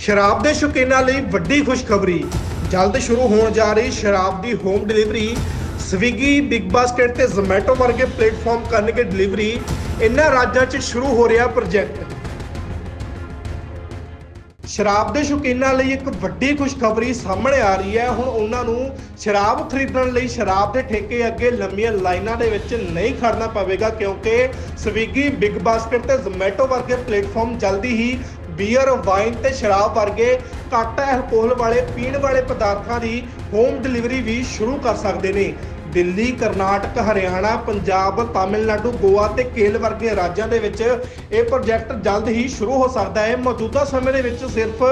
ਸ਼ਰਾਬ ਦੇ ਸ਼ੌਕੀਨਾਂ ਲਈ ਵੱਡੀ ਖੁਸ਼ਖਬਰੀ। ਜਲਦ ਸ਼ੁਰੂ ਹੋਣ ਜਾ ਰਹੀ ਸ਼ਰਾਬ ਦੀ home delivery Swiggy Big Basket ਤੇ ਜ਼ੋਮੈਟੋ ਵਰਗੇ ਪਲੇਟਫਾਰਮ ਕਰਨਗੇ ਡਿਲੀਵਰੀ ਇਨ੍ਹਾਂ ਰਾਜਾਂ 'ਚ ਸ਼ੁਰੂ ਹੋ ਰਿਹਾ ਪ੍ਰੋਜੈਕਟ ਸ਼ਰਾਬ ਦੇ ਸ਼ੌਕੀਨਾਂ ਲਈ ਇੱਕ ਵੱਡੀ ਖੁਸ਼ਖਬਰੀ ਸਾਹਮਣੇ ਆ ਰਹੀ ਹੈ। ਹੁਣ ਉਹਨਾਂ ਨੂੰ ਸ਼ਰਾਬ ਖਰੀਦਣ ਲਈ ਸ਼ਰਾਬ ਦੇ ਠੇਕੇ ਅੱਗੇ ਲੰਮੀਆਂ ਲਾਈਨਾਂ ਦੇ ਵਿੱਚ ਨਹੀਂ ਖੜਨਾ ਪਵੇਗਾ ਕਿਉਂਕਿ ਸਵੀਗੀ ਬਿਗ ਬਾਸਕਟ ਤੇ ਜ਼ੋਮੈਟੋ ਵਰਗੇ ਪਲੇਟਫਾਰਮ ਜਲਦੀ ਹੀ ਬੀਅਰ, ਵਾਈਨ ਤੇ ਸ਼ਰਾਬ ਵਰਗੇ ਘੱਟ ਐਲਕੋਹਲ ਵਾਲੇ, ਪੀਣ ਵਾਲੇ ਪਦਾਰਥਾਂ ਦੀ ਹੋਮ ਡਿਲੀਵਰੀ ਵੀ ਸ਼ੁਰੂ ਕਰ ਸਕਦੇ ਨੇ। ਦਿੱਲੀ, ਕਰਨਾਟਕ, ਹਰਿਆਣਾ, ਪੰਜਾਬ, ਤਾਮਿਲਨਾਡੂ, ਗੋਆ ਤੇ ਕੇਲ ਵਰਗੇ ਰਾਜਾਂ ਦੇ ਵਿੱਚ ਇਹ ਪ੍ਰੋਜੈਕਟ ਜਲਦ ਹੀ ਸ਼ੁਰੂ ਹੋ ਸਕਦਾ ਹੈ। ਮੌਜੂਦਾ ਸਮੇਂ ਦੇ ਵਿੱਚ ਸਿਰਫ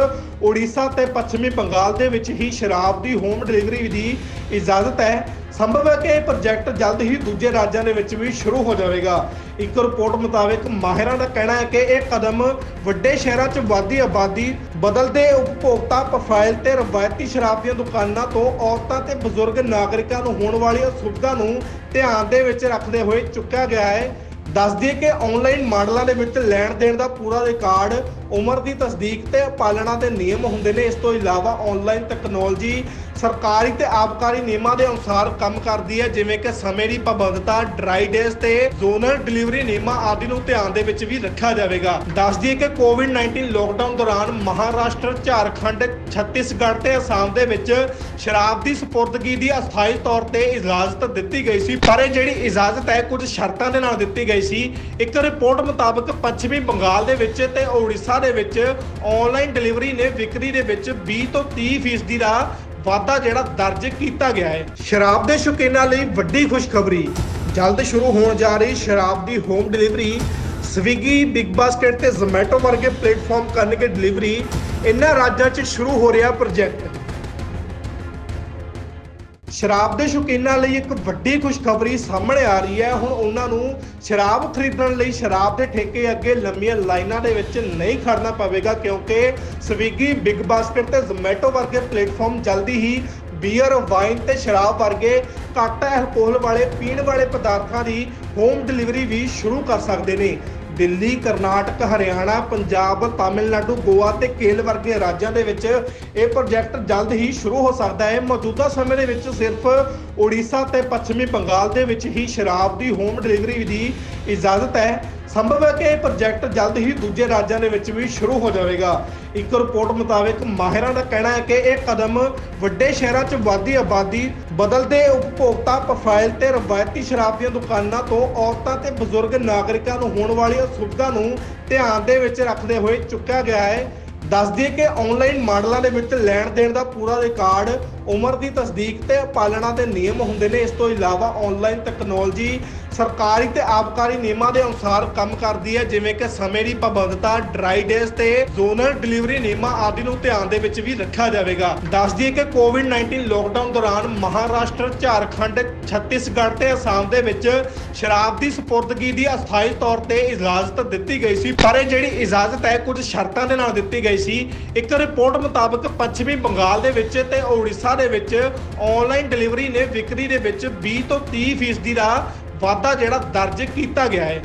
ਓਡੀਸ਼ਾ ਤੇ ਪੱਛਮੀ ਬੰਗਾਲ ਦੇ ਵਿੱਚ ਹੀ ਸ਼ਰਾਬ ਦੀ ਹੋਮ ਡਿਲੀਵਰੀ ਦੀ ਇਜਾਜ਼ਤ ਹੈ। ਸੰਭਵ ਹੈ ਕਿ ਇਹ ਪ੍ਰੋਜੈਕਟ ਜਲਦ ਹੀ ਦੂਜੇ ਰਾਜਾਂ ਦੇ ਵਿੱਚ ਵੀ ਸ਼ੁਰੂ ਹੋ ਜਾਵੇਗਾ। ਇੱਕ ਰਿਪੋਰਟ ਮੁਤਾਬਕ ਮਾਹਿਰਾਂ ਦਾ ਕਹਿਣਾ ਹੈ ਕਿ ਇਹ ਕਦਮ ਵੱਡੇ ਸ਼ਹਿਰਾਂ 'ਚ ਵਾਧੀ ਆਬਾਦੀ, ਬਦਲਦੇ ਉਪਭੋਗਤਾ ਪ੍ਰੋਫਾਈਲ ਤੇ ਰਵਾਇਤੀ ਸ਼ਰਾਬ ਦੀਆਂ ਦੁਕਾਨਾਂ ਤੋਂ ਔਰਤਾਂ ਤੇ ਬਜ਼ੁਰਗ ਨਾਗਰਿਕਾਂ ਨੂੰ ਹੋਣ ਵਾਲੀਆਂ ਸੁਵਿਧਾ ਨੂੰ ਧਿਆਨ ਦੇ ਵਿੱਚ ਰੱਖਦੇ ਹੋਏ ਚੁੱਕਿਆ ਗਿਆ ਹੈ। ਦੱਸ ਦਈਏ ਕਿ ਆਨਲਾਈਨ ਮਾਡਲਾਂ ਦੇ ਵਿੱਚ ਲੈਣ ਦੇਣ ਦਾ ਪੂਰਾ ਰਿਕਾਰਡ ਉਮਰ ਦੀ ਤਸਦੀਕ ਤੇ ਪਾਲਣਾ ਦੇ ਨਿਯਮ ਹੁੰਦੇ ਨੇ। ਇਸ ਤੋਂ ਇਲਾਵਾ ਆਨਲਾਈਨ ਟੈਕਨੋਲੋਜੀ ਸਰਕਾਰੀ ਤੇ ਆਬਕਾਰੀ ਨਿਯਮਾਂ ਦੇ ਅਨੁਸਾਰ ਕੰਮ ਕਰਦੀ ਹੈ। ਜਿਵੇਂ ਕਿ ਸਮੇਂ ਦੀ ਪਾਬੰਦਤਾ ਡਰਾਈ ਡੇਜ਼ ਤੇ ਜ਼ੋਨਲ ਡਿਲੀਵਰੀ ਨਿਯਮਾਂ ਆਦਿ ਨੂੰ ਧਿਆਨ ਦੇ ਵਿੱਚ ਵੀ ਰੱਖਿਆ ਜਾਵੇਗਾ। ਦੱਸ ਦਈਏ ਕਿ ਕੋਵਿਡ-19 ਲੋਕਡਾਊਨ ਦੌਰਾਨ ਮਹਾਰਾਸ਼ਟਰ, ਝਾਰਖੰਡ, ਛੱਤੀਸਗੜ੍ਹ ਤੇ ਅਸਾਮ ਦੇ ਵਿੱਚ ਸ਼ਰਾਬ ਦੀ ਸਪੁਰਦਗੀ ਦੀ ਅਸਥਾਈ ਤੌਰ ਤੇ ਇਜਾਜ਼ਤ ਦਿੱਤੀ ਗਈ ਸੀ। ਪਰ ਇਹ ਜਿਹੜੀ ਇਜਾਜ਼ਤ ਹੈ, ਕੁਝ ਸ਼ਰਤਾਂ ਦੇ ਨਾਲ ਦਿੱਤੀ ਗਈ ਸੀ। ਇੱਕ ਰਿਪੋਰਟ ਮੁਤਾਬਕ ਪੱਛਮੀ ਬੰਗਾਲ ਦੇ ਵਿੱਚ ਤੇ ਓਡੀਸ਼ਾ ਦੇ ਵਿੱਚ ਆਨਲਾਈਨ ਡਿਲੀਵਰੀ ਨੇ ਵਿਕਰੀ ਦੇ ਵਿੱਚ 20 ਤੋਂ 30% ਦਾ ਵਾਧਾ ਜਿਹੜਾ ਦਰਜ ਕੀਤਾ ਗਿਆ ਹੈ। ਸ਼ਰਾਬ ਦੇ ਸ਼ੌਕੀਨਾਂ ਲਈ ਵੱਡੀ ਖੁਸ਼ਖਬਰੀ। ਜਲਦ ਸ਼ੁਰੂ ਹੋਣ ਜਾ ਰਹੀ ਸ਼ਰਾਬ ਦੀ home delivery Swiggy Big Basket ਤੇ ਜ਼ੋਮੈਟੋ ਵਰਗੇ ਪਲੇਟਫਾਰਮ ਕਰਨਗੇ ਡਿਲੀਵਰੀ ਇਨ੍ਹਾਂ ਰਾਜਾਂ 'ਚ ਸ਼ੁਰੂ ਹੋ ਰਿਹਾ ਪ੍ਰੋਜੈਕਟ ਸ਼ਰਾਬ ਦੇ ਸ਼ੌਕੀਨਾਂ ਲਈ ਇੱਕ ਵੱਡੀ ਖੁਸ਼ਖਬਰੀ ਸਾਹਮਣੇ ਆ ਰਹੀ ਹੈ। ਹੁਣ ਉਹਨਾਂ ਨੂੰ ਸ਼ਰਾਬ ਖਰੀਦਣ ਲਈ ਸ਼ਰਾਬ ਦੇ ਠੇਕੇ ਅੱਗੇ ਲੰਮੀਆਂ ਲਾਈਨਾਂ ਦੇ ਵਿੱਚ ਨਹੀਂ ਖੜਨਾ ਪਵੇਗਾ ਕਿਉਂਕਿ ਸਵੀਗੀ ਬਿਗ ਬਾਸਕਟ ਤੇ ਜ਼ੋਮੈਟੋ ਵਰਗੇ ਪਲੇਟਫਾਰਮ ਜਲਦੀ ਹੀ ਬੀਅਰ, ਵਾਈਨ ਤੇ ਸ਼ਰਾਬ ਵਰਗੇ ਘੱਟ ਐਲਕੋਹਲ ਵਾਲੇ, ਪੀਣ ਵਾਲੇ ਪਦਾਰਥਾਂ ਦੀ ਹੋਮ ਡਿਲੀਵਰੀ ਵੀ ਸ਼ੁਰੂ ਕਰ ਸਕਦੇ ਨੇ। ਦਿੱਲੀ, ਕਰਨਾਟਕ, ਹਰਿਆਣਾ, ਪੰਜਾਬ, ਤਾਮਿਲਨਾਡੂ, ਗੋਆ ਤੇ ਕੇਲ ਵਰਗੇ ਰਾਜਾਂ ਦੇ ਵਿੱਚ ਇਹ ਪ੍ਰੋਜੈਕਟ ਜਲਦ ਹੀ ਸ਼ੁਰੂ ਹੋ ਸਕਦਾ ਹੈ। ਮੌਜੂਦਾ ਸਮੇਂ ਦੇ ਵਿੱਚ ਸਿਰਫ ਓਡੀਸ਼ਾ ਤੇ ਪੱਛਮੀ ਬੰਗਾਲ ਦੇ ਵਿੱਚ ਹੀ ਸ਼ਰਾਬ ਦੀ ਹੋਮ ਡਿਲੀਵਰੀ ਦੀ ਇਜਾਜ਼ਤ ਹੈ। ਸੰਭਵ ਹੈ ਕਿ ਇਹ ਪ੍ਰੋਜੈਕਟ ਜਲਦ ਹੀ ਦੂਜੇ ਰਾਜਾਂ ਦੇ ਵਿੱਚ ਵੀ ਸ਼ੁਰੂ ਹੋ ਜਾਵੇਗਾ। ਇੱਕ ਰਿਪੋਰਟ ਮੁਤਾਬਕ ਮਾਹਿਰਾਂ ਦਾ ਕਹਿਣਾ ਹੈ ਕਿ ਇਹ ਕਦਮ ਵੱਡੇ ਸ਼ਹਿਰਾਂ 'ਚ ਵਾਧੀ ਆਬਾਦੀ, ਬਦਲਦੇ ਉਪਭੋਗਤਾ ਪ੍ਰੋਫਾਈਲ ਤੇ ਰਵਾਇਤੀ ਸ਼ਰਾਬ ਦੀਆਂ ਦੁਕਾਨਾਂ ਤੋਂ ਔਰਤਾਂ ਤੇ ਬਜ਼ੁਰਗ ਨਾਗਰਿਕਾਂ ਨੂੰ ਹੋਣ ਵਾਲੀਆਂ ਸੁਵਿਧਾ ਨੂੰ ਧਿਆਨ ਦੇ ਵਿੱਚ ਰੱਖਦੇ ਹੋਏ ਚੁੱਕਿਆ ਗਿਆ ਹੈ। ਦੱਸ ਦਈਏ ਕਿ ਆਨਲਾਈਨ ਮਾਡਲਾਂ ਦੇ ਵਿੱਚ ਲੈਣ ਦੇਣ ਦਾ ਪੂਰਾ ਰਿਕਾਰਡ ਉਮਰ ਦੀ ਤਸਦੀਕ ਤੇ ਪਾਲਣਾ ਦੇ ਨਿਯਮ ਹੁੰਦੇ ਨੇ। ਇਸ ਤੋਂ ਇਲਾਵਾ ਆਨਲਾਈਨ ਟੈਕਨੋਲੋਜੀ ਸਰਕਾਰੀ ਤੇ ਆਬਕਾਰੀ ਨਿਯਮਾਂ ਦੇ ਅਨੁਸਾਰ ਕੰਮ ਕਰਦੀ ਹੈ। ਜਿਵੇਂ ਕਿ ਸਮੇਂ ਦੀ ਪਾਬੰਦਤਾ ਡਰਾਈ ਡੇਜ਼ ਤੇ ਜ਼ੋਨਲ ਡਿਲੀਵਰੀ ਨਿਯਮਾਂ ਆਦਿ ਨੂੰ ਧਿਆਨ ਦੇ ਵਿੱਚ ਵੀ ਰੱਖਿਆ ਜਾਵੇਗਾ। ਦੱਸ ਦਈਏ ਕਿ ਕੋਵਿਡ-19 ਲੋਕਡਾਊਨ ਦੌਰਾਨ ਮਹਾਰਾਸ਼ਟਰ, ਝਾਰਖੰਡ, ਛੱਤੀਸਗੜ੍ਹ ਤੇ ਅਸਾਮ ਦੇ ਵਿੱਚ ਸ਼ਰਾਬ ਦੀ ਸਪੁਰਦਗੀ ਦੀ ਅਸਥਾਈ ਤੌਰ ਤੇ ਇਜਾਜ਼ਤ ਦਿੱਤੀ ਗਈ ਸੀ। ਪਰ ਇਹ ਜਿਹੜੀ ਇਜਾਜ਼ਤ ਹੈ, ਕੁਝ ਸ਼ਰਤਾਂ ਦੇ ਨਾਲ ਦਿੱਤੀ ਗਈ ਸੀ। ਇੱਕ ਰਿਪੋਰਟ ਮੁਤਾਬਕ ਪੱਛਮੀ ਬੰਗਾਲ ਦੇ ਵਿੱਚ ਤੇ ਓਡੀਸ਼ਾ ਦੇ ਵਿੱਚ ਆਨਲਾਈਨ ਡਿਲੀਵਰੀ ਨੇ ਵਿਕਰੀ ਦੇ ਵਿੱਚ 20 ਤੋਂ 30% ਫੀਸਦੀ ਦਾ ਵਾਧਾ ਜਿਹੜਾ ਦਰਜ ਕੀਤਾ ਗਿਆ ਹੈ।